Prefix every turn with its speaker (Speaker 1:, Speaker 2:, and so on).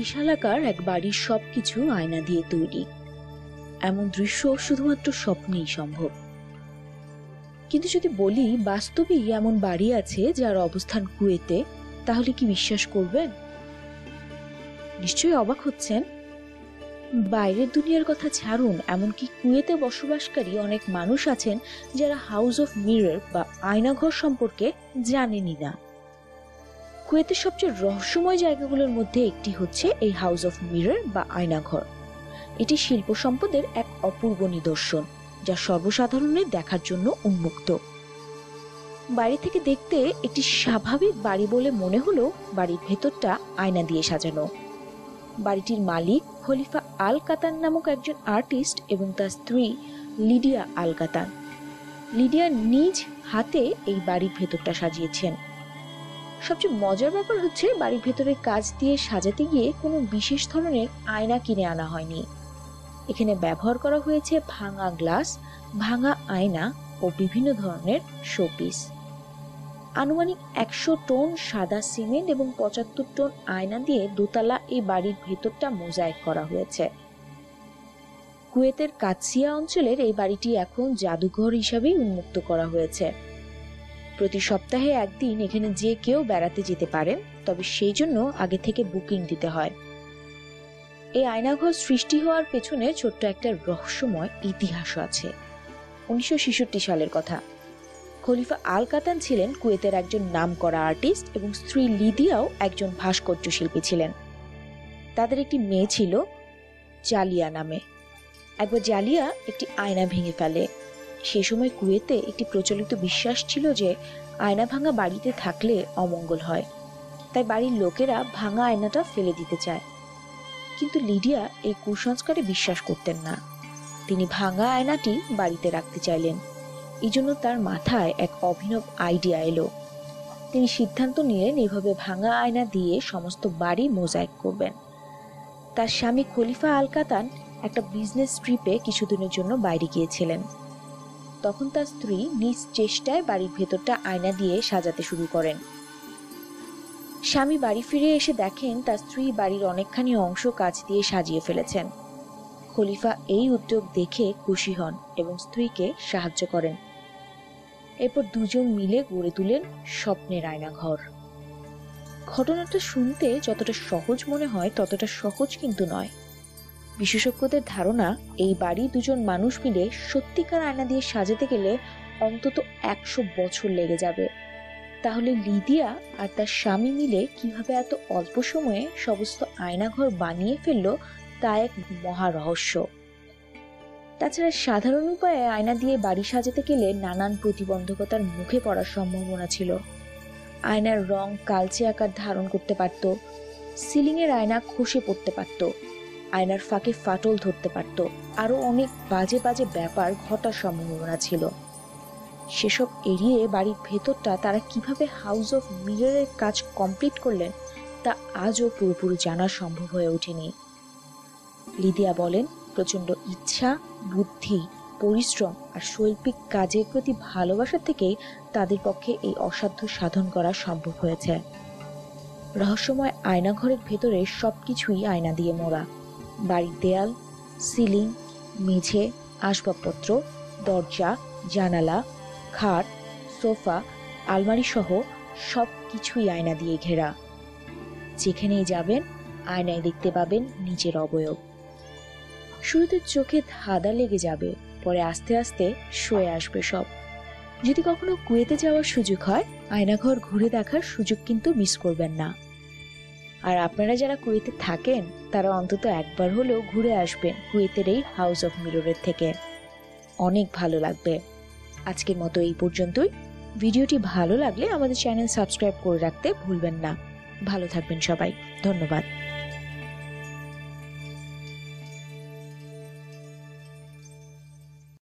Speaker 1: বিশালাকার এক বাড়ির সবকিছু আয়না দিয়ে তৈরি। এমন দৃশ্য শুধুমাত্র স্বপ্নেই সম্ভব। কিন্তু যদি বলি, বাস্তবেই এমন বাড়ি আছে যার অবস্থান কুয়েতে, তাহলে কি বিশ্বাস করবেন? নিশ্চয়ই অবাক হচ্ছেন। বাইরের দুনিয়ার কথা ছাড়ুন, এমনকি কুয়েতে বসবাসকারী অনেক মানুষ আছেন যারা হাউস অফ মিরর বা আয়নাঘর সম্পর্কে জানেনই না। কুয়েতের সবচেয়ে রহস্যময় জায়গাগুলোর মধ্যে একটি হচ্ছে এই হাউস অফ মিরর বা আয়নাঘর। এটি শিল্প সম্পদের এক অপূর্ব নিদর্শন, যা সর্বসাধারণের দেখার জন্য উন্মুক্ত। বাড়ি থেকে দেখতে একটি স্বাভাবিক বাড়ি বলে মনে হলো বাড়ির ভেতরটা আয়না দিয়ে সাজানো। বাড়িটির মালিক খলিফা আল কাতান নামক একজন আর্টিস্ট এবং তার স্ত্রী লিডিয়া আল কাতান। লিডিয়া নিজ হাতে এই বাড়ির ভেতরটা সাজিয়েছেন। সবচেয়ে মজার ব্যাপার হচ্ছে বাড়ির ভেতরে কাজ দিয়ে সাজাতে গিয়ে কোনো বিশেষ ধরনের আয়না কিনে আনা হয়নি। এখানে ব্যবহার করা হয়েছে ভাঙা গ্লাস, ভাঙা আয়না ও বিভিন্ন ধরনের শোপিস। আনুমানিক একশো টন সাদা সিমেন্ট এবং পঁচাত্তর টন আয়না দিয়ে দোতলা এই বাড়ির ভেতরটা মোজাইক করা হয়েছে। কুয়েতের কাছিয়া অঞ্চলের এই বাড়িটি এখন জাদুঘর হিসাবেই উন্মুক্ত করা হয়েছে। প্রতি সপ্তাহে একদিন এখানে যে কেউ বেড়াতে যেতে পারেন, তবে সেই জন্য আগে থেকে বুকিং দিতে হয়। এই আয়নাঘর সৃষ্টি হওয়ার পেছনে ছোট্ট একটা রহস্যময় ইতিহাসও আছে। উনিশশো ছেষট্টি সালের কথা। খলিফা আল কাতান ছিলেন কুয়েতের একজন নামকরা আর্টিস্ট এবং স্ত্রী লিদিয়াও একজন ভাস্কর্য শিল্পী ছিলেন। তাদের একটি মেয়ে ছিল জালিয়া নামে। একবার জালিয়া একটি আয়না ভেঙে ফেলে। সে সময় কুয়েতে একটি প্রচলিত বিশ্বাস ছিল যে আয়না ভাঙা বাড়িতে থাকলে অমঙ্গল হয়। তাই বাড়ির লোকেরা ভাঙা আয়নাটা ফেলে দিতে চায়। কিন্তু লিডিয়া এই কুসংস্কারে বিশ্বাস করতেন না। তিনি ভাঙা আয়নাটি বাড়িতে রাখতে চাইলেন। এই জন্য তার মাথায় এক অভিনব আইডিয়া এলো। তিনি সিদ্ধান্ত নিলেন এভাবে ভাঙা আয়না দিয়ে সমস্ত বাড়ি মোজাইক করবেন। তার স্বামী খলিফা আল কাতান একটা বিজনেস ট্রিপে কিছুদিনের জন্য বাইরে গিয়েছিলেন। তখন তার স্ত্রী নিজ চেষ্টায় বাড়ির ভেতরটা আয়না দিয়ে সাজাতে শুরু করেন। স্বামী বাড়ি ফিরে এসে দেখেন তার স্ত্রী বাড়ির অনেকখানি অংশ কাজ দিয়ে সাজিয়ে ফেলেছেন। খলিফা এই উদ্যোগ দেখে খুশি হন এবং স্ত্রীকে সাহায্য করেন। এরপর দুজন মিলে গড়ে তুলেন স্বপ্নের আয়নাঘর। ঘটনাটা শুনতে যতটা সহজ মনে হয়, ততটা সহজ কিন্তু নয়। বিশেষজ্ঞদের ধারণা, এই বাড়ি দুজন মানুষ মিলে সত্যিকার আয়না দিয়ে সাজাতে গেলে অন্তত একশো বছর লেগে যাবে। তাহলে লিদিয়া আর তার স্বামী মিলে কীভাবে এত অল্প সময়ে সমস্ত আয়নাঘর বানিয়ে ফেলল, তা এক মহা রহস্য। তাছাড়া সাধারণ উপায়ে আয়না দিয়ে বাড়ি সাজাতে গেলে নানান প্রতিবন্ধকতার মুখে পড়ার সম্ভাবনা ছিল। আয়নার রং কালচে আকার ধারণ করতে পারত, সিলিংয়ের আয়না খসে পড়তে পারত। আয়নার ফাঁকে ফাটল ধরতে পারত। আরও অনেক বাজে বাজে ব্যাপার ঘটার সম্ভাবনা ছিল। সেসব এড়িয়ে বাড়ির ভেতরটা তারা কীভাবে হাউস অফ মিররের কাজ কমপ্লিট করলেন, তা আজও পুরোপুরি জানা সম্ভব হয়ে ওঠেনি। লিদিয়া বলেন, প্রচণ্ড ইচ্ছা, বুদ্ধি, পরিশ্রম আর শৈল্পিক কাজের প্রতি ভালোবাসা থেকেই তাদের পক্ষে এই অসাধ্য সাধন করা সম্ভব হয়েছে। রহস্যময় আয়নাঘরের ভেতরে সবকিছুই আয়না দিয়ে মোড়া। বাড়ির দেয়াল, সিলিং, মেঝে, আসবাবপত্র, দরজা, জানালা, খাট, সোফা, আলমারি সহ সব কিছুই আয়না দিয়ে ঘেরা। যেখানেই যাবেন, আয়নায় দেখতে পাবেন নিজের অবয়ব। শুরুতে চোখে ধাঁধা লেগে যাবে, পরে আস্তে আস্তে শুয়ে আসবে সব। যদি কখনো কুয়েতে যাওয়ার সুযোগ হয়, আয়নাঘর ঘুরে দেখার সুযোগ কিন্তু মিস করবেন না। আর আপনারা যারা কুয়েতে থাকেন, তারা অন্তত একবার হলেও ঘুরে আসবেন কুয়েতের এই হাউস অফ মিররের থেকে। অনেক ভালো লাগবে। আজকের মতো এই পর্যন্তই। ভিডিওটি ভালো লাগলে আমাদের চ্যানেল সাবস্ক্রাইব করে রাখতে ভুলবেন না। ভালো থাকবেন সবাই। ধন্যবাদ।